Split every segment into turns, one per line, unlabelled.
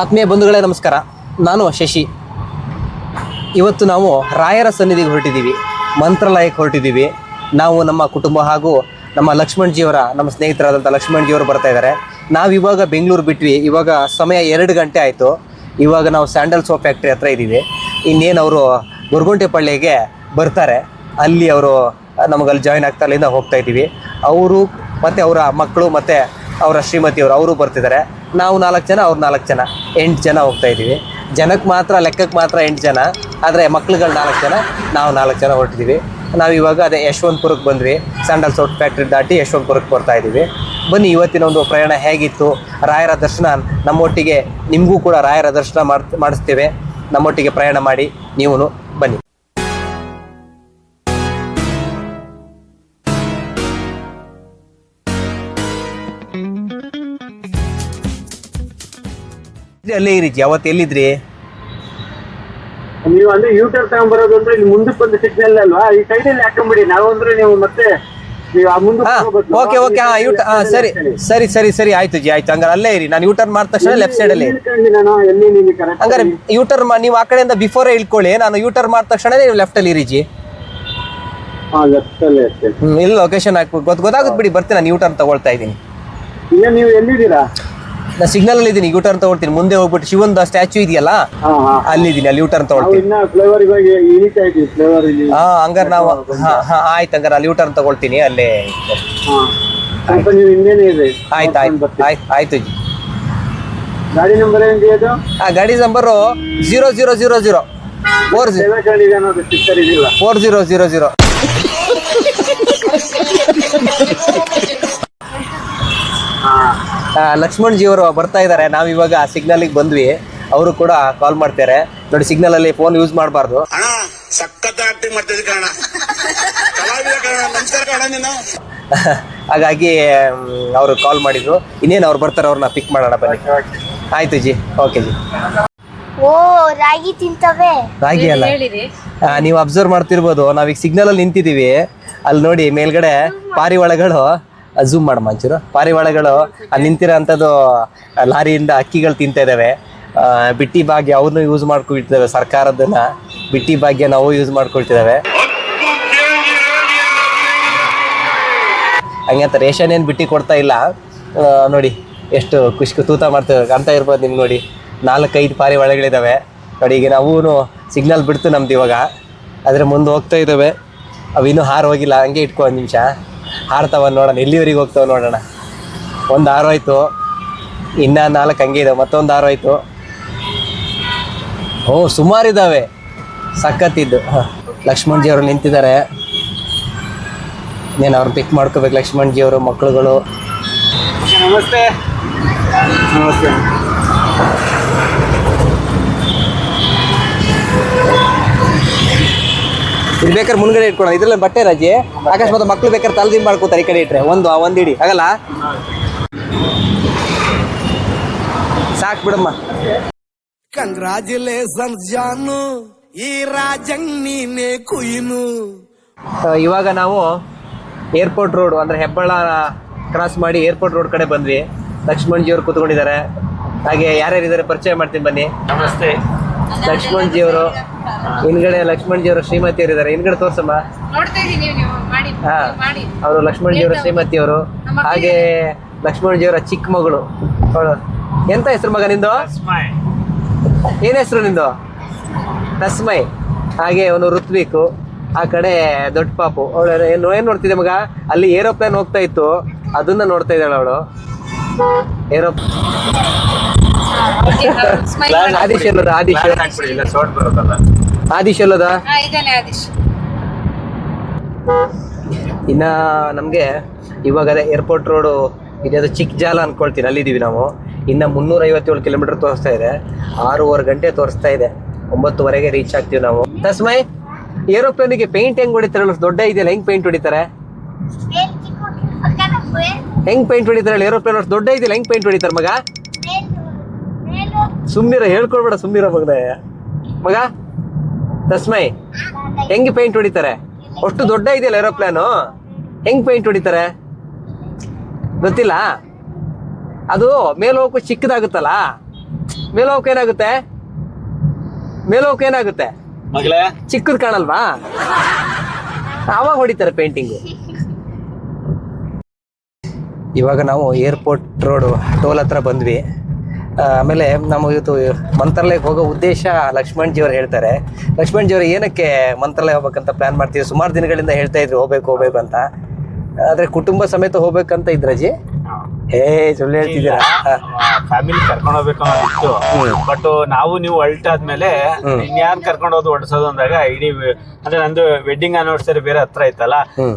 ಆತ್ಮೀಯ ಬಂಧುಗಳೇ, ನಮಸ್ಕಾರ. ನಾನು ಶಶಿ. ಇವತ್ತು ನಾವು ರಾಯರ ಸನ್ನಿಧಿಗೆ ಹೊರಟಿದ್ದೀವಿ. ಮಂತ್ರಾಲಯಕ್ಕೆ ಹೊರಟಿದ್ದೀವಿ. ನಾವು ನಮ್ಮ ಕುಟುಂಬ ಹಾಗೂ ನಮ್ಮ ಲಕ್ಷ್ಮಣ್ಜಿಯವರ, ನಮ್ಮ ಸ್ನೇಹಿತರಾದಂಥ ಲಕ್ಷ್ಮಣ್ಜಿಯವರು ಬರ್ತಾ ಇದ್ದಾರೆ. ನಾವಿವಾಗ ಬೆಂಗಳೂರು ಬಿಟ್ವಿ. ಇವಾಗ ಸಮಯ ಎರಡು ಗಂಟೆ ಆಯಿತು. ಇವಾಗ ನಾವು ಸ್ಯಾಂಡಲ್ ಸೋಪ್ ಫ್ಯಾಕ್ಟ್ರಿ ಹತ್ರ ಇದ್ದೀವಿ. ಇನ್ನೇನು ಅವರು ಗೊರಗುಂಟೆಪಳ್ಳಿಗೆ ಬರ್ತಾರೆ. ಅಲ್ಲಿ ಅವರು ನಮಗಲ್ಲಿ ಜಾಯ್ನ್ ಆಗ್ತಾ ಅಲ್ಲಿಂದ ಹೋಗ್ತಾ ಇದ್ದೀವಿ. ಅವರು ಮತ್ತು ಅವರ ಮಕ್ಕಳು ಮತ್ತು ಅವರ ಶ್ರೀಮತಿಯವರು, ಅವರು ಬರ್ತಿದ್ದಾರೆ. ನಾವು ನಾಲ್ಕು ಜನ, ಅವ್ರು ನಾಲ್ಕು ಜನ. ಎಂಟು ಜನ ಹೋಗ್ತಾ ಇದ್ದೀವಿ. ಜನಕ್ಕೆ ಮಾತ್ರ ಲೆಕ್ಕಕ್ಕೆ ಮಾತ್ರ ಎಂಟು ಜನ. ಆದರೆ ಮಕ್ಳುಗಳು ನಾಲ್ಕು ಜನ, ನಾವು ನಾಲ್ಕು ಜನ ಹೊರಟಿದ್ದೀವಿ ನಾವು ಇವಾಗ ಅದೇ ಯಶವಂತಪುರಕ್ಕೆ ಬಂದ್ವಿ. ಸ್ಯಾಂಡಲ್ ಸೌಟ್ ಫ್ಯಾಕ್ಟ್ರಿ ದಾಟಿ ಯಶವಂತಪುರಕ್ಕೆ ಬರ್ತಾ ಇದ್ದೀವಿ. ಬನ್ನಿ, ಇವತ್ತಿನ ಒಂದು ಪ್ರಯಾಣ ಹೇಗಿತ್ತು? ರಾಯರ ದರ್ಶನ, ನಮ್ಮೊಟ್ಟಿಗೆ ನಿಮಗೂ ಕೂಡ ರಾಯರ ದರ್ಶನ ಮಾಡ್ ಮಾಡಿಸ್ತೇವೆ. ನಮ್ಮೊಟ್ಟಿಗೆ ಪ್ರಯಾಣ ಮಾಡಿ ನೀವು ಬನ್ನಿ. ಅಲ್ಲೇ ಇರಿ ಅವತ್ತು ಎಲ್ಲಿದ್ರಿ?
ನೀವು ಅಂದ್ರೆ ಯೂಟರ್ ತಗೊಂಡ್ಬರೋದು ಅಂದ್ರೆ ಇಲ್ಲಿ ಮುಂದಕ್ಕೆ ಬಂದ ಸಿಗ್ನಲ್ ಅಲ್ವಾ? ಈ ಸೈಡ್ ಅಲ್ಲಿ ಹಾಕೊಂಡ್ಬಿಡಿ ನಾವು ಅಂದ್ರೆ ನೀವು ಮತ್ತೆ
ಓಕೆ ಓಕೆ ಹಾ ಯೂಟ ಹಾ ಸರಿ ಸರಿ ಸರಿ ಸರಿ ಆಯ್ತು ಜಿ ಆಯ್ತು. ಹಂಗಾರೆ ಅಲ್ಲೇ ಇರಿ. ನಾನು ಯೂಟರ್ನ್ ಮಾಡಿದ ತಕ್ಷಣ ಲೆಫ್ಟ್ ಸೈಡ್ ಅಲ್ಲಿ ಹಂಗಾರೆ ಯೂಟರ್ ನೀವು ಆ ಕಡೆಯಿಂದ ಬಿಫೋರ್ ಇಳ್ಕೊಳ್ಳಿ. ನಾನು ಯೂಟರ್ ಮಾಡಿದ ತಕ್ಷಣ ನೀವು ಲೆಫ್ಟ್ ಅಲ್ಲಿ ಇರಿ ಜಿ. ಇಲ್ಲಿ ಲೊಕೇಶನ್ ಹಾಕ್ಬಿಟ್ಟು ಗೊತ್ತು ಗೊತ್ತಾಗುತ್ತೆ ಬಿಡಿ ಬರ್ತೀನಿ ನಾನು ಯೂಟರ್ನ್ ತಗೊಳ್ತಾ ಇದ್ದೀನಿ.
ಈಗ ನೀವು ಎಲ್ಲಿದ್ದೀರಾ?
ನಾನು ಸಿಗ್ನಲ್ ಅಲ್ಲಿ ಇದೀನಿ ಯೂಟರ್ನ್ ತಗೊಳ್ತೀನಿ. ಮುಂದೆ ಹೋಗ್ಬಿಟ್ಟು ಶಿವಂದ ಸ್ಟ್ಯಾಚು ಇದೆಯಲ್ಲ?
ಹಾ ಇದೀನಿ
ಅಲ್ಲಿದ್ದೀನಿ ಅಲ್ಲಿ ಯೂಟರ್ನ್ ತಗೊಳ್ತೀನಿ.
ಇನ್ನ ಫ್ಲೇವರ್ ಇವಾಗ ಇಳಿತಾ ಇದ್ದೀವಿ ಫ್ಲೇವರ್ ಇಲ್ಲಿ.
ಹಾ ಹಂಗಾರೆ ನಾವು ಹಾ ಹಾ ಆಯ್ತು ಹಂಗಾರೆ ಅಲ್ಲಿ ಯೂಟರ್ನ್ ತಗೊಳ್ತೀನಿ ಅಲ್ಲೇ.
ಸ್ವಲ್ಪ ನೀವು ಹಿಂದೆನೇ ಇದೆ
ಆಯ್ತು ಆಯ್ತು ಆಯ್ತು ಆಯ್ತು ಜಿ.
ಗಾಡಿ ನಂಬರ್ ಏನಿದೆ ಅದು?
ಆ ಗಾಡಿ number zero zero zero zero four four zero zero zero Lakshman ಜಿಯವರು ಬರ್ತಾ ಇದ್ದಾರೆ. ನಾವು ಇವಾಗ ಸಿಗ್ನಲ್ಗೆ ಬಂದ್ವಿ. ಅವರು ಕೂಡ ಕಾಲ್ ಮಾಡ್ತಾರೆ. ನೋಡಿ ಸಿಗ್ನಲ್ ಅಲ್ಲಿ ಫೋನ್ ಯೂಸ್ ಮಾಡಬಾರ್ದು. ಹಾಗಾಗಿ ಅವರು ಕಾಲ್ ಮಾಡಿದ್ರು. ಇನ್ನೇನು ಅವ್ರು ಬರ್ತಾರೆ ಅವ್ರನ್ನ ಪಿಕ್ ಮಾಡೋಣ ಬನ್ನಿ. ಆಯ್ತು ಜಿ. Okay G.
ಓ ರಾಗಿ ತಿಂತವೆ.
ರಾಗಿ ಅಲ್ಲ. ನೀವು ಅಬ್ಸರ್ವ್ ಮಾಡ್ತಿರ್ಬೋದು. ನಾವೀಗ ಸಿಗ್ನಲ್ ಅಲ್ಲಿ ನಿಂತಿದೀವಿ ಅಲ್ಲಿ ನೋಡಿ ಮೇಲ್ಗಡೆ ಪಾರಿವಾಳಗಳು. ಝೂಮ್ ಮಾಡು ಮಂಚೂರು ಪಾರಿವಾಳಗಳು ಅಲ್ಲಿ ನಿಂತಿರೋ ಅಂಥದ್ದು ಲಾರಿಯಿಂದ ಅಕ್ಕಿಗಳು ತಿಂತಾ ಇದ್ದಾವೆ. ಬಿಟ್ಟಿ ಭಾಗ್ಯ ಅವ್ರನ್ನೂ ಯೂಸ್ ಮಾಡ್ಕೊಳ್ತಿದ್ದಾವೆ ಸರ್ಕಾರದನ್ನ ಬಿಟ್ಟಿ ಭಾಗ್ಯ ನಾವು ಯೂಸ್ ಮಾಡ್ಕೊಳ್ತಿದ್ದಾವೆ. ಹಂಗೆ ಅಂತ ರೇಷನ್ ಏನು ಬಿಟ್ಟು ಕೊಡ್ತಾ ಇಲ್ಲ. ನೋಡಿ, ಎಷ್ಟು ಖುಷಿ ತೂತ ಮಾಡ್ತೇವೆ ಕಾಣ್ತಾ ಇರ್ಬೋದು ನಿಮ್ಗೆ ನೋಡಿ. ನಾಲ್ಕೈದು ಪಾರಿವಾಳಗಳಿದ್ದಾವೆ. ನೋಡಿ, ಈಗ ನಾವು ಸಿಗ್ನಲ್ ಬಿಡ್ತು ನಮ್ದು ಇವಾಗ. ಆದರೆ ಮುಂದೆ ಹೋಗ್ತಾ ಇದ್ದಾವೆ. ಅವಿನ್ನೂ ಹಾರು ಹೋಗಿಲ್ಲ. ಹಂಗೆ ಇಟ್ಕೊ ಒಂದು ನಿಮಿಷ. ಹಾರ್ತಾವ ನೋಡೋಣ, ಎಲ್ಲಿವರೆಗೆ ಹೋಗ್ತಾವ ನೋಡೋಣ. ಒಂದು ಆರು ಆಯಿತು. ಇನ್ನೂ ನಾಲ್ಕು ಹಂಗೆ ಇದಾವೆ ಮತ್ತೊಂದು ಆರು ಆಯಿತು. ಓ ಸುಮಾರಿದ್ದಾವೆ ಸಖತ್ತಿದ್ದು. ಲಕ್ಷ್ಮಣ್ ಜಿ ಅವರು ನಿಂತಿದ್ದಾರೆ. ನೀನು ಅವ್ರನ್ನ ಪಿಕ್ ಮಾಡ್ಕೋಬೇಕು ಲಕ್ಷ್ಮಣ್ ಅವರು ಮಕ್ಕಳುಗಳು
ನಮಸ್ತೆ. ನಮಸ್ತೆ.
ಇದು ಬೇಕಾದ್ರೆ ಮುಂದ್ಗಡೆ ಇಟ್ಕೊಳ ಇದ್ರಲ್ಲಿ ಬಟ್ಟೆ ರಜೆ. ಅಕಸ್ಮಾತ್ ಮಕ್ಳು ಬೇಕಾದ್ರೆ ತಲೆದಿಂಬ ಮಾಡ್ಕೋತಾರೆ ಈ ಕಡೆ ಇಟ್ರೆ. ಒಂದು ಆ ಒಂದು ಇಡಿ. ಆಗಲ್ಲ? ಸಾಕ್ ಬಿಡಮ್ಮ.
ಕಂಗ್ರಾಚುಲೇಷನ್ಸ್ ಜಾನು ಈ ರಾಜಂಗ್ ನೀನೆ ಕುಯ್ನು
ಇವಾಗ ನಾವು ಏರ್ಪೋರ್ಟ್ ರೋಡ್ ಅಂದ್ರೆ ಹೆಬ್ಬಾಳ ಕ್ರಾಸ್ ಮಾಡಿ ಏರ್ಪೋರ್ಟ್ ರೋಡ್ ಕಡೆ ಬಂದ್ವಿ. ಲಕ್ಷ್ಮಣ್ ಜಿ ಅವರು ಕೂತ್ಕೊಂಡಿದ್ದಾರೆ. ಹಾಗೆ ಯಾರ್ಯಾರಿದ್ದಾರೆ ಪರಿಚಯ ಮಾಡ್ತೀನಿ ಬನ್ನಿ.
ನಮಸ್ತೆ.
ಲಕ್ಷ್ಮಣ್ ಜಿಯವರು ಹಿಂದ್ಗಡೆ ಲಕ್ಷ್ಮಣ್ ಜಿಯವರು ಶ್ರೀಮತಿ ಇದ್ದಾರೆ ಹಿಂದ್ಗಡೆ ತೋರ್ಸಮ್ಮ.
ನೋಡ್ತಾ ಇದೀನಿ ನೀವು ಮಾಡಿ
ಹಾ
ಮಾಡಿ.
ಅವರು ಲಕ್ಷ್ಮಣ್ ಜಿಯವರು ಶ್ರೀಮತಿಯವರು. ಹಾಗೆ ಲಕ್ಷ್ಮಣ್ ಜಿಯವರ ಚಿಕ್ಕ ಮಗಳು. ಅವಳು. ಎಂತ ಹೆಸರು ಮಗ ನಿಂದು? ಏನ್ ಹೆಸರು ನಿಂದು? ತಸ್ಮೈ. ಹಾಗೆ ಅವನು ಋತ್ವಿಕು. ಆ ಕಡೆ ದೊಡ್ಡ ಪಾಪು. ಅವಳು ಏನು ಏನು ನೋಡ್ತಿದ್ದೆ ಮಗ? ಅಲ್ಲಿ ಏರೋಪ್ಲೇನ್ ಹೋಗ್ತಾ ಇತ್ತು. ಅದನ್ನ ನೋಡ್ತಾ ಇದ್ದಾಳೆ ಅವಳು. ಏರೋ ಆದಿಶ್ ಎಲ್ಲದ ಆದಿಶ್ ಆದಿಶ್ ಎಲ್ಲದ?
ಹಾ ಇದೇನೆ ಆದಿಶ್.
ಇನ್ನ ನಮ್ಗೆ ಇವಾಗ ಅದೇ ಏರ್ಪೋರ್ಟ್ ರೋಡು ಇದ್ಯಾವುದು ಚಿಕ್ಕ ಜಾಲ ಅನ್ಕೊಳ್ತೀನಿ ಅಲ್ಲಿದ್ದೀವಿ ನಾವು. ಇನ್ನ ಮುನ್ನೂರ ಐವತ್ತೇಳು ಕಿಲೋಮೀಟರ್ ತೋರಿಸ್ತಾ ಇದೆ. ಆರೂವರೆ ಗಂಟೆ ತೋರಿಸ್ತಾ ಇದೆ. ಒಂಬತ್ತುವರೆಗೆ ರೀಚ್ ಆಗ್ತೀವಿ ನಾವು. ತಸ್ಮೈ ಏರೋಪ್ಲೇನಿಗೆ ಪೇಂಟ್ ಹೆಂಗ್ ಹೊಡಿತಾರೆ ದೊಡ್ಡ ಇದೆಯಲ್ಲ ಹೆಂಗ್ ಪೇಂಟ್ ಹೊಡಿತಾರೆ? ಹೆಂಗ್ ಪೇಂಟ್ ಹೊಡಿತಾರೆ ಏರೋಪ್ಲೇನ್ ದೊಡ್ಡ ಇದೆಯಲ್ಲ ಹೆಂಗ್ ಪೇಂಟ್ ಹೊಡಿತಾರೆ ಮಗ? ಸುಮ್ನಿರ ಹೇಳ್ಕೊಡ್ಬೇಡ ಸುಮ್ನಿರ ಮಗನೇ. ಮಗ ತಸ್ಮೈ ಹೆಂಗ್ ಪೇಂಟ್ ಹೊಡಿತಾರೆ? ಅಷ್ಟು ದೊಡ್ಡ ಇದೆಯಲ್ಲ ಏರೋಪ್ಲೇನು ಹೆಂಗ್ ಪೇಂಟ್ ಹೊಡಿತಾರೆ? ಗೊತ್ತಿಲ್ಲ? ಅದು ಮೇಲೋಕು ಚಿಕ್ಕದಾಗುತ್ತಲ್ಲ? ಮೇಲೋಕ ಏನಾಗುತ್ತೆ? ಮೇಲೋಕ ಏನಾಗುತ್ತೆ? ಚಿಕ್ಕದ್ ಕಾಣಲ್ವಾ? ಆವಾಗ ಹೊಡಿತಾರೆ ಪೇಂಟಿಂಗು ಇವಾಗ ನಾವು ಏರ್ಪೋರ್ಟ್ ರೋಡು ಟೋಲ್ ಹತ್ರ ಬಂದ್ವಿ. ಆಮೇಲೆ ನಾವು ಇವತ್ತು ಮಂತ್ರಾಲಯಕ್ಕೆ ಹೋಗೋ ಉದ್ದೇಶ ಲಕ್ಷ್ಮಣ್ ಜಿಯವ್ರು ಹೇಳ್ತಾರೆ. ಲಕ್ಷ್ಮಣ್ ಜಿಯವರು ಏನಕ್ಕೆ ಮಂತ್ರಾಲಯ ಹೋಗ್ಬೇಕಂತ ಪ್ಲಾನ್ ಮಾಡ್ತೀವಿ ಸುಮಾರು ದಿನಗಳಿಂದ ಹೇಳ್ತಾ ಇದ್ರು ಹೋಗ್ಬೇಕು ಹೋಗ್ಬೇಕು ಅಂತ. ಆದ್ರೆ ಕುಟುಂಬ ಸಮೇತ ಹೋಗ್ಬೇಕಂತ ಇದ್ರಜಿ? ಹೇ. ಸುಳ್ಳು ಹೇಳ್ತಿದ್ದೀರಾ.
ಫ್ಯಾಮಿಲಿ ಕರ್ಕೊಂಡ್ ಹೋಗ್ಬೇಕು ಅನ್ನೋದಿತ್ತು ಬಟ್ ನಾವು ನೀವು ಹೊಲ್ಟಾದ್ಮೇಲೆ ಇನ್ಯಾರ್ ಕರ್ಕೊಂಡ್ ಹೋದ್ ಹೊಡ್ಸೋದು ಅಂದಾಗ ಇಡೀ ಅಂದ್ರೆ ನಂದು ವೆಡ್ಡಿಂಗ್ ಅನಿವರ್ಸರಿ ಬೇರೆ ಹತ್ರ ಐತಲ್ಲ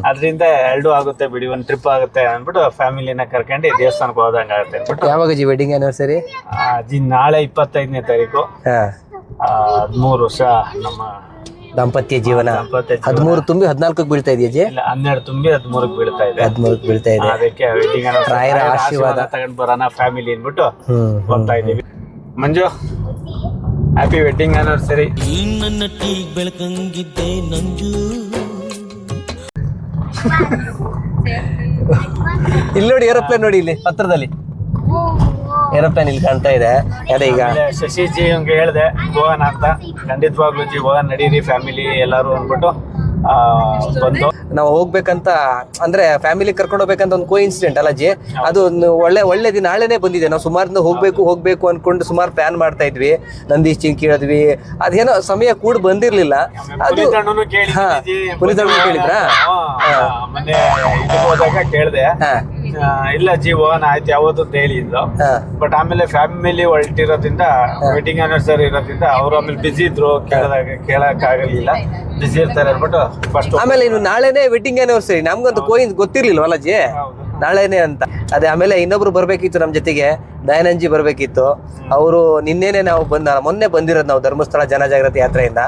ಅದರಿಂದ ಎರಡು ಆಗುತ್ತೆ ಬಿಡಿ ಒಂದ್ ಟ್ರಿಪ್ ಆಗುತ್ತೆ ಅಂದ್ಬಿಟ್ಟು ಫ್ಯಾಮಿಲಿನ ಕರ್ಕೊಂಡು ದೇವಸ್ಥಾನಕ್ಕೆ ಹೋದಂಗ ಆಗುತ್ತೆ ಅಂದ್ಬಿಟ್ಟು.
ಯಾವಾಗ ಜಿ ವೆಡ್ಡಿಂಗ್ ಆನಿವರ್ಸರಿ
ಆ, ಜಿ ನಾಳೆ ಇಪ್ಪತ್ತೈದನೇ ತಾರೀಕು. ಹದಿಮೂರು ವರ್ಷ ನಮ್ಮ
ದಾಂಪತ್ಯ ಜೀವನ.
ದಾಂಪತ್ಯ ಜೀವನ.
ಹದಿಮೂರು ತುಂಬಿ ಹದಿನಾಲ್ಕಕ್ಕೆ ಬೀಳ್ತಾ ಇದೆಯಾ ಜಿ
ಇಲ್ಲ ಹನ್ನೆರಡು ತುಂಬಿ ಹದಿಮೂರಕ್ಕೆ ಬೀಳ್ತಾ ಇದೆ.
ಹದಿಮೂರಕ್ಕೆ ಬೀಳ್ತಾ ಇದೆ.
ಅದಕ್ಕೆ ವೆಡ್ಡಿಂಗ್
ರಾಯರ ಆಶೀರ್ವಾದ.
ತಗೊಂಡ್ ಬರೋಣ ಫ್ಯಾಮಿಲಿ ಅಂದ್ಬಿಟ್ಟು
ಹ್ಮ್
ಹೋಗ್ತಾ ಇದೀವಿ ಮಂಜು ಹ್ಯಾಪಿ ವೆಡ್ಡಿಂಗ್ ಆನಿವರ್ಸರಿ
ಈ ನನ್ನ ಟೀ ಬೆಳಕಂಗಿದ್ದೆ ನಂಜು.
ಇಲ್ಲಿ ನೋಡಿ ಏರೋಪ್ಲೇನ್ ನೋಡಿ ಇಲ್ಲಿ ಹತ್ರದಲ್ಲಿ. ಏರೋಪ್ಲೇನ್ ಇಲ್ಲಿ ಕಾಣ್ತಾ ಇದೆ. ಅದೇ ಈಗ.
ಶಶಿ ಜಿ ಹಂಗೆ ಹೇಳ್ದೆ ಹೋಗೋಣ ಅಂತ. ಖಂಡಿತವಾಗ್ಲೂ ಜಿ ಹೋಗೋಣ ನಡೀರಿ ಫ್ಯಾಮಿಲಿ ಎಲ್ಲಾರು ಅಂದ್ಬಿಟ್ಟು ಬಂದು.
ನಾವು ಹೋಗ್ಬೇಕಂತ ಅಂದ್ರೆ ಫ್ಯಾಮಿಲಿ ಕರ್ಕೊಂಡು ಹೋಗ್ಬೇಕಂತ ಒಂದು ಕೋ ಇನ್ಸಿಡೆಂಟ್ ಅಲ್ಲ ಜಿ? ಅದು ಒಂದು ಒಳ್ಳೆ ಒಳ್ಳೆ ದಿನ ನಾಳೆನೇ ಬಂದಿದೆ. ನಾವು ಸುಮಾರಿಂದ ಹೋಗ್ಬೇಕು ಹೋಗ್ಬೇಕು ಅನ್ಕೊಂಡು ಸುಮಾರು ಪ್ಲಾನ್ ಮಾಡ್ತಾ ಇದ್ವಿ. ನಂದೀಶ್ ಚಿಂಗ್ ಕೇಳಿದ್ವಿ. ಅದೇನೋ ಸಮಯ ಕೂಡ ಬಂದಿರ್ಲಿಲ್ಲ. ಅದು ಹಾ, ಪುನೀತ್ ಕೇಳಿದ್ರಾ?
ಮೊನ್ನೆ ಕೇಳ್ದೆ. ಇಲ್ಲ ಜಿ ಹೋಗೋಣ ಆಯ್ತು ಯಾವತ್ತು ಅಂತ ಹೇಳಿದ್ದು ಬಟ್ ಆಮೇಲೆ ಫ್ಯಾಮಿಲಿ ಹೊರಟಿರೋದ್ರಿಂದ ವೆಡ್ಡಿಂಗ್ ಆನಿವರ್ಸರಿ ಇರೋದ್ರಿಂದ ಅವ್ರು ಆಮೇಲೆ ಬಿಸಿ ಇದ್ರು ಕೇಳದಾಗ ಕೇಳಕ್ ಆಗಲಿಲ್ಲ ಬಿಸಿ ಇರ್ತಾರೆ ಅನ್ಬಿಟ್ಟು ಫಸ್ಟ್
ಆಮೇಲೆ ಇನ್ನು ನಾಳೆನೇ ವೆಡ್ಡಿಂಗ್ ಆನಿವರ್ಸರಿ ನಮ್ಗಂತೂ ಕೋಯಿನ್ ಗೊತ್ತಿರ್ಲಿಲ್ವಲ್ಲ ಜಿ ನಾಳೆನೇ ಅಂತ. ಅದೇ ಆಮೇಲೆ ಇನ್ನೊಬ್ರು ಬರ್ಬೇಕಿತ್ತು ನಮ್ಮ ಜೊತೆಗೆ ದಯಾನಂಜಿ ಬರ್ಬೇಕಿತ್ತು. ಅವರು ನಿನ್ನೆನೆ ನಾವು ಬಂದ ಮೊನ್ನೆ ಬಂದಿರೋದು ನಾವು ಧರ್ಮಸ್ಥಳ ಜನಜಾಗೃತಿ ಯಾತ್ರೆಯಿಂದ.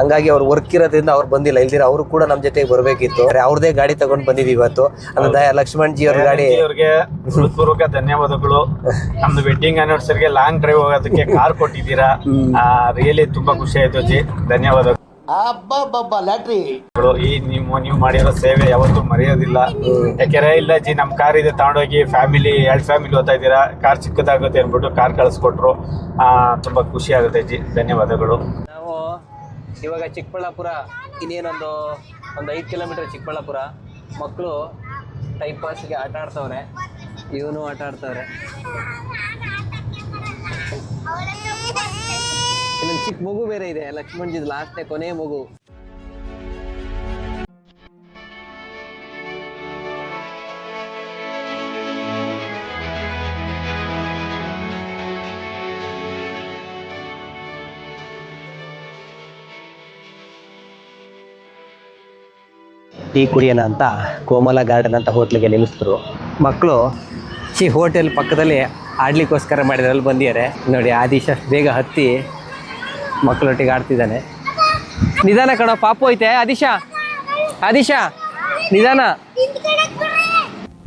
ಹಂಗಾಗಿ ಅವ್ರು ವರ್ಕ್ ಇರೋದ್ರಿಂದ ಅವ್ರು ಬಂದಿಲ್ಲ. ಇಲ್ದಿರ ಅವರು ಕೂಡ ನಮ್ಮ ಜೊತೆಗೆ ಬರ್ಬೇಕಿತ್ತು. ಅವ್ರದೇ ಗಾಡಿ ತಗೊಂಡ್ ಬಂದಿದ್ದೀವಿ ಇವತ್ತು. ಅಂದ್ರೆ ದಯಾ ಲಕ್ಷ್ಮಣ್ ಜಿ ಅವ್ರ ಗಾಡಿ.
ಅವ್ರಿಗೆ ಹೃತ್ಪೂರ್ವಕ ಧನ್ಯವಾದಗಳು. ನಮ್ದು ವೆಡ್ಡಿಂಗ್ ಆನಿವರ್ಸರಿಗೆ ಲಾಂಗ್ ಡ್ರೈವ್ ಹೋಗೋದಕ್ಕೆ ಕಾರ್ ಕೊಟ್ಟಿದ್ದೀರಾ. ರಿಯಲಿ ತುಂಬಾ ಖುಷಿ ಆಯ್ತು ಜಿ ಧನ್ಯವಾದಗಳು. ಈ ನೀವು ನೀವು ಮಾಡಿರೋ ಸೇವೆ ಯಾವತ್ತೂ ಮರೆಯೋದಿಲ್ಲ. ಯಾಕೆರೆ ಇಲ್ಲ ಜಿ ನಮ್ ಕಾರ್ ಇದೆ ತಗೊಂಡೋಗಿ ಫ್ಯಾಮಿಲಿ ಎರಡ್ ಫ್ಯಾಮಿಲಿ ಓದ್ತಾ ಇದ್ದೀರಾ. ಕಾರ್ ಚಿಕ್ಕದಾಗುತ್ತೆ ಅಂದ್ಬಿಟ್ಟು ಕಾರ್ ಕಳಿಸ್ಕೊಟ್ರು. ಆ, ತುಂಬಾ ಖುಷಿ ಆಗುತ್ತೆ ಜಿ. ಧನ್ಯವಾದಗಳು.
ನಾವು ಇವಾಗ ಚಿಕ್ಕಬಳ್ಳಾಪುರ ಇನ್ನೇನೊಂದು ಒಂದು ಐದು ಕಿಲೋಮೀಟರ್ ಚಿಕ್ಕಬಳ್ಳಾಪುರ. ಮಕ್ಕಳು ಟೈಮ್ ಪಾಸ್ಗೆ ಆಟ ಆಡ್ತವ್ರೆ. ಇವನು ಆಟ ಆಡ್ತವ್ರೆ. ಚಿಕ್ಕ ಮಗು ಬೇರೆ ಇದೆ ಲಕ್ಷ್ಮಣ್ ಜಿದ್ ಲಾಸ್ಟ್ನೇ ಕೊನೆ ಮಗು. ಟೀ ಕುಡಿಯೋಣ ಅಂತ ಕೋಮಲ ಗಾರ್ಡನ್ ಅಂತ ಹೋಟ್ಲಿಗೆ ನಿಲ್ಲಿಸಿದ್ರು. ಮಕ್ಕಳು ಈ ಹೋಟೆಲ್ ಪಕ್ಕದಲ್ಲಿ ಆಡ್ಲಿಕ್ಕೋಸ್ಕರ ಮಾಡಿದ್ರಲ್ಲಿ ಬಂದಿದ್ದಾರೆ. ನೋಡಿ, ಆದಿಶ್ ಬೇಗ ಹತ್ತಿ ಮಕ್ಕಳೊಟ್ಟಿಗೆ ಆಡ್ತಿದ್ದಾನೆ. ನಿಧಾನ ಕಣೋ, ಪಾಪು ಐತೆ. ಆದಿಶಾ ಆದಿಶಾ, ನಿಧಾನ.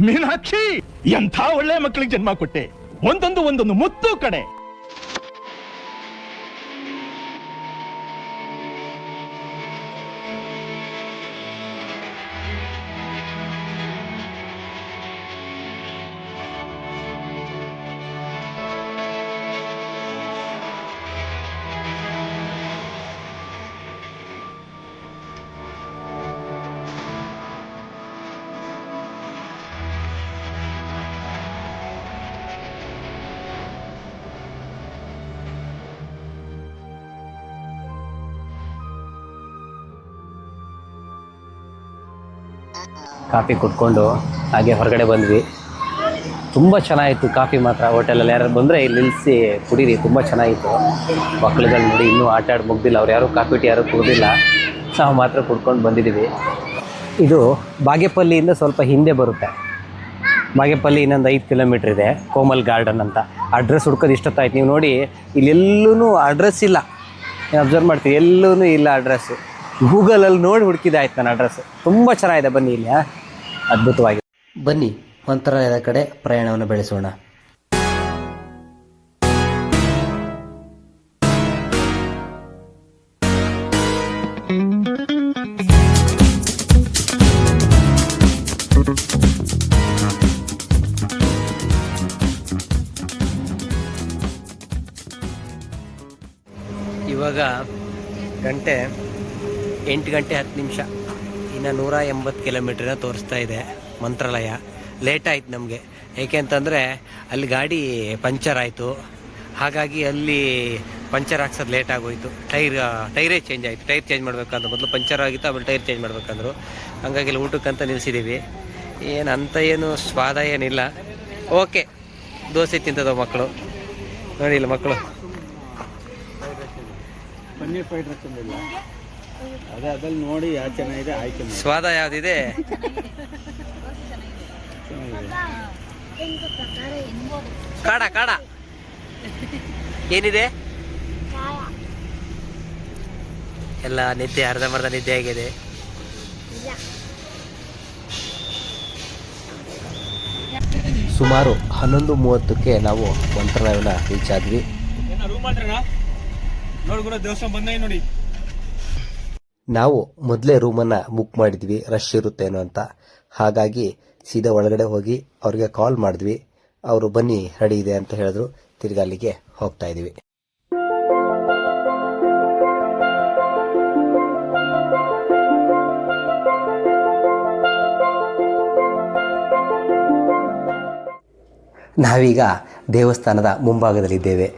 ಮೀನಾಕ್ಷಿ, ಎಂಥ ಒಳ್ಳೆ ಮಕ್ಕಳಿಗೆ ಜನ್ಮ ಕೊಟ್ಟೆ? ಒಂದೊಂದು ಒಂದೊಂದು ಮುತ್ತು ಕಡೆ.
ಕಾಫಿ ಕುಟ್ಕೊಂಡು ಹಾಗೆ ಹೊರಗಡೆ ಬಂದ್ವಿ. ತುಂಬ ಚೆನ್ನಾಗಿತ್ತು ಕಾಫಿ ಮಾತ್ರ. ಹೋಟೆಲಲ್ಲಿ ಯಾರು ಬಂದರೆ ಇಲ್ಲಿ ನಿಲ್ಲಿಸಿ ಕುಡೀರಿ, ತುಂಬ ಚೆನ್ನಾಗಿತ್ತು. ಮಕ್ಳುಗಳು ನೋಡಿ ಇನ್ನೂ ಆಟ ಆಡಿ ಮುಗ್ದಿಲ್ಲ. ಅವ್ರು ಯಾರೂ ಕಾಫಿ ಟೀ ಯಾರೂ ಕುಡಿದಿಲ್ಲ. ನಾವು ಮಾತ್ರ ಕುಡ್ಕೊಂಡು ಬಂದಿದ್ದೀವಿ. ಇದು ಬಾಗೇಪಲ್ಲಿಯಿಂದ ಸ್ವಲ್ಪ ಹಿಂದೆ ಬರುತ್ತೆ. ಬಾಗೇಪಲ್ಲಿ ಇನ್ನೊಂದು ಐದು ಕಿಲೋಮೀಟ್ರ್ ಇದೆ, ಕೋಮಲ್ ಗಾರ್ಡನ್ ಅಂತ. ಅಡ್ರೆಸ್ ಹುಡ್ಕೋದು ಇಷ್ಟೊತ್ತಾಯ್ತು. ನೀವು ನೋಡಿ ಇಲ್ಲೆಲ್ಲೂ ಅಡ್ರೆಸ್ ಇಲ್ಲ. ಅಬ್ಸರ್ವ್ ಮಾಡ್ತೀವಿ ಎಲ್ಲೂ ಇಲ್ಲ ಅಡ್ರೆಸ್ಸು ಗೂಗಲಲ್ಲಿ ನೋಡಿ ಹುಡುಕಿದೆ ಆಯ್ತು ನನ್ನ ಅಡ್ರೆಸ್ ತುಂಬ ಚೆನ್ನಾಗಿದೆ ಬನ್ನಿ ಇಲ್ಲಿ ಅದ್ಭುತವಾಗಿದೆ ಅದ್ಭುತವಾಗಿ. ಬನ್ನಿ ಮಂತ್ರಾಲಯದ ಕಡೆ ಪ್ರಯಾಣವನ್ನು ಬೆಳೆಸೋಣ. ಇವಾಗ ಗಂಟೆ ಎಂಟು ಗಂಟೆ ಹತ್ತು ನಿಮಿಷ. ಇನ್ನು ನೂರ ಎಂಬತ್ತು ಕಿಲೋಮೀಟ್ರನ್ನ ತೋರಿಸ್ತಾ ಇದೆ ಮಂತ್ರಾಲಯ. ಲೇಟ್ ಆಯ್ತು ನಮಗೆ. ಏಕೆಂತಂದರೆ ಅಲ್ಲಿ ಗಾಡಿ ಪಂಚರ್ ಆಯಿತು. ಹಾಗಾಗಿ ಅಲ್ಲಿ ಪಂಚರ್ ಹಾಕ್ಸೋದು ಲೇಟ್ ಆಗೋಯ್ತು. ಟೈರ್, ಟೈರೇ ಚೇಂಜ್ ಆಯಿತು. ಟೈರ್ ಚೇಂಜ್ ಮಾಡಬೇಕಂದ್ರೆ ಮೊದಲು ಪಂಚರ್ ಆಗಿತ್ತು, ಆಮೇಲೆ ಟೈರ್ ಚೇಂಜ್ ಮಾಡ್ಬೇಕಂದ್ರು. ಹಾಗಾಗಿ ಇಲ್ಲಿ ಊಟಕ್ಕಂತ ನಿಲ್ಲಿಸಿದ್ದೀವಿ ಏನು ಅಂತ ಏನು ಸ್ವಾದ ಏನಿಲ್ಲ. ಓಕೆ. ದೋಸೆ ತಿಂತದ ಮಕ್ಕಳು ನೋಡಿ ಇಲ್ಲ ಮಕ್ಕಳು
ಪನ್ನೀರ್ ಫ್ರೈಡ್ ರೈಸ್ ಅದೇ ಅದ್ರಲ್ಲಿ ನೋಡಿ ಯಾವ್ದು ಚೆನ್ನಾಗಿದೆ ಆಯ್ಕೆ ಮಾಡಿ.
ಸ್ವಾದ ಯಾವ್ದಿದೆ? ಕಾಡ ಕಾಡ. ಏನಿದೆ? ಎಲ್ಲ ನಿದ್ದೆ ಅರ್ಧಂಬರ್ಧ ನಿದ್ದೆ ಆಗಿದೆ. ಸುಮಾರು ಹನ್ನೊಂದು ಮೂವತ್ತಕ್ಕೆ ನಾವು ಒಂಥರ ರೀಚ್ ಆದ್ವಿ.
ನೋಡಿ.
ನಾವು ಮೊದಲೇ ರೂಮನ್ನು ಬುಕ್ ಮಾಡಿದ್ವಿ ರಶ್ ಇರುತ್ತೇನೋ ಅಂತ. ಹಾಗಾಗಿ ಸೀದಾ ಒಳಗಡೆ ಹೋಗಿ ಅವ್ರಿಗೆ ಕಾಲ್ ಮಾಡಿದ್ವಿ. ಅವರು ಬನ್ನಿ ರೆಡಿ ಇದೆ ಅಂತ ಹೇಳಿದ್ರು. ತಿರ್ಗಿ ಅಲ್ಲಿಗೆ ಹೋಗ್ತಾ ಇದ್ದೀವಿ. ನಾವೀಗ ದೇವಸ್ಥಾನದ ಮುಂಭಾಗದಲ್ಲಿದ್ದೇವೆ.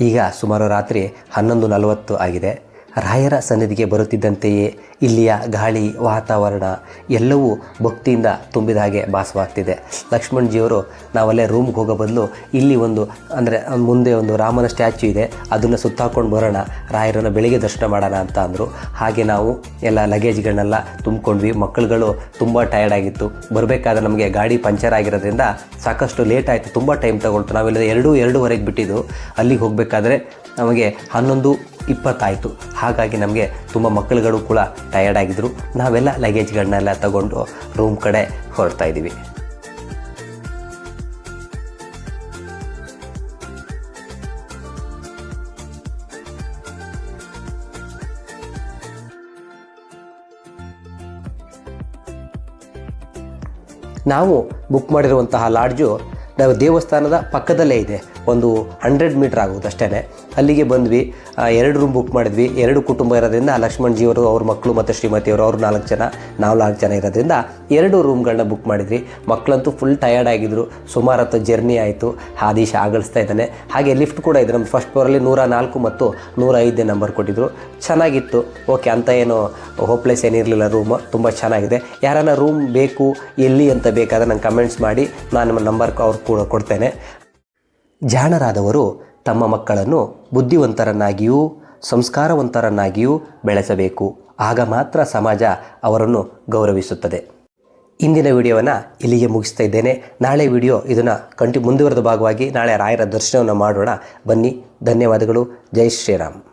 ಈಗ ಸುಮಾರು ರಾತ್ರಿ ಹನ್ನೊಂದು ನಲವತ್ತು ಆಗಿದೆ. ರಾಯರ ಸನ್ನಿಧಿಗೆ ಬರುತ್ತಿದ್ದಂತೆಯೇ ಇಲ್ಲಿಯ ಗಾಳಿ, ವಾತಾವರಣ ಎಲ್ಲವೂ ಭಕ್ತಿಯಿಂದ ತುಂಬಿದ ಹಾಗೆ ಭಾಸವಾಗ್ತಿದೆ. ಲಕ್ಷ್ಮಣ್ಜಿಯವರು ನಾವಲ್ಲೇ ರೂಮ್ಗೆ ಹೋಗೋ ಬದಲು ಇಲ್ಲಿ ಒಂದು, ಅಂದರೆ ಮುಂದೆ ಒಂದು ರಾಮನ ಸ್ಟ್ಯಾಚು ಇದೆ, ಅದನ್ನು ಸುತ್ತಾಕೊಂಡು ಬರೋಣ, ರಾಯರನ್ನು ಬೆಳಿಗ್ಗೆ ದರ್ಶನ ಮಾಡೋಣ ಅಂತ ಅಂದರು. ಹಾಗೆ ನಾವು ಎಲ್ಲ ಲಗೇಜ್ಗಳನ್ನೆಲ್ಲ ತುಂಬಿಕೊಂಡ್ವಿ. ಮಕ್ಕಳುಗಳು ತುಂಬ ಟಯರ್ಡ್ ಆಗಿತ್ತು. ಬರಬೇಕಾದ್ರೆ ನಮಗೆ ಗಾಡಿ ಪಂಚರ್ ಆಗಿರೋದ್ರಿಂದ ಸಾಕಷ್ಟು ಲೇಟ್ ಆಯಿತು. ತುಂಬ ಟೈಮ್ ತಗೊಳ್ತು. ನಾವೆಲ್ಲ ಎರಡು, ಎರಡೂವರೆಗೆ ಬಿಟ್ಟಿದ್ದು. ಅಲ್ಲಿಗೆ ಹೋಗಬೇಕಾದ್ರೆ ನಮಗೆ ಹನ್ನೊಂದು ಇಪ್ಪತ್ತಾಯಿತು. ಹಾಗಾಗಿ ನಮಗೆ ತುಂಬ ಮಕ್ಕಳುಗಳು ಕೂಡ ಟಯರ್ಡ್ ಆಗಿದ್ರು. ನಾವೆಲ್ಲ ಲಗೇಜ್ಗಳನ್ನೆಲ್ಲ ತಗೊಂಡು ರೂಮ್ ಕಡೆ ಹೊರಡ್ತಾ ಇದ್ದೀವಿ. ನಾವು ಬುಕ್ ಮಾಡಿರುವಂತಹ ಲಾಡ್ಜು ನಾವು ದೇವಸ್ಥಾನದ ಪಕ್ಕದಲ್ಲೇ ಇದೆ. ಒಂದು ಹಂಡ್ರೆಡ್ ಮೀಟರ್ ಆಗೋದು ಅಷ್ಟೇ ಅಲ್ಲಿಗೆ ಬಂದ್ವಿ. ಎರಡು ರೂಮ್ ಬುಕ್ ಮಾಡಿದ್ವಿ. ಎರಡು ಕುಟುಂಬ ಇರೋದ್ರಿಂದ ಲಕ್ಷ್ಮಣ್ಜಿಯವರು ಅವ್ರ ಮಕ್ಕಳು ಮತ್ತು ಶ್ರೀಮತಿಯವರು ಅವ್ರು ನಾಲ್ಕು ಜನ, ನಾವು ನಾಲ್ಕು ಜನ ಇರೋದ್ರಿಂದ ಎರಡು ರೂಮ್ಗಳನ್ನ ಬುಕ್ ಮಾಡಿದ್ವಿ. ಮಕ್ಕಳಂತೂ ಫುಲ್ ಟಯರ್ಡ್ ಆಗಿದ್ರು. ಸುಮಾರು ಹೊತ್ತು ಜರ್ನಿ ಆಯಿತು. ಆದೀಶ ಆಗಳಿಸ್ತಾ ಇದ್ದಾನೆ. ಹಾಗೆ ಲಿಫ್ಟ್ ಕೂಡ ಇದೆ. ನಮ್ಮ ಫಸ್ಟ್ ಫ್ಲೋರಲ್ಲಿ ನೂರ ನಾಲ್ಕು ಮತ್ತು ನೂರ ಐದನೇ ನಂಬರ್ ಕೊಟ್ಟಿದ್ರು. ಚೆನ್ನಾಗಿತ್ತು. ಓಕೆ ಅಂತ ಏನು ಹೋಪ್ಲೆಸ್ ಏನಿರಲಿಲ್ಲ ರೂಮ್ ತುಂಬ ಚೆನ್ನಾಗಿದೆ. ಯಾರನ್ನ ರೂಮ್ ಬೇಕು, ಎಲ್ಲಿ ಅಂತ ಬೇಕಾದ್ರೆ ನಂಗೆ ಕಮೆಂಟ್ಸ್ ಮಾಡಿ, ನಾನು ನಿಮ್ಮ ನಂಬರ್ ಅವ್ರು ಕೂಡ ಕೊಡ್ತೇನೆ. ಜಾಣರಾದವರು ತಮ್ಮ ಮಕ್ಕಳನ್ನು ಬುದ್ಧಿವಂತರನ್ನಾಗಿಯೂ, ಸಂಸ್ಕಾರವಂತರನ್ನಾಗಿಯೂ ಬೆಳೆಸಬೇಕು. ಆಗ ಮಾತ್ರ ಸಮಾಜ ಅವರನ್ನು ಗೌರವಿಸುತ್ತದೆ. ಇಂದಿನ ವಿಡಿಯೋವನ್ನು ಇಲ್ಲಿಗೆ ಮುಗಿಸ್ತಾ ಇದ್ದೇನೆ. ನಾಳೆ ವಿಡಿಯೋ ಇದನ್ನು ಕಂಟಿ, ಮುಂದುವರೆದ ಭಾಗವಾಗಿ ನಾಳೆ ರಾಯರ ದರ್ಶನವನ್ನು ಮಾಡೋಣ. ಬನ್ನಿ. ಧನ್ಯವಾದಗಳು. ಜೈ ಶ್ರೀರಾಮ್.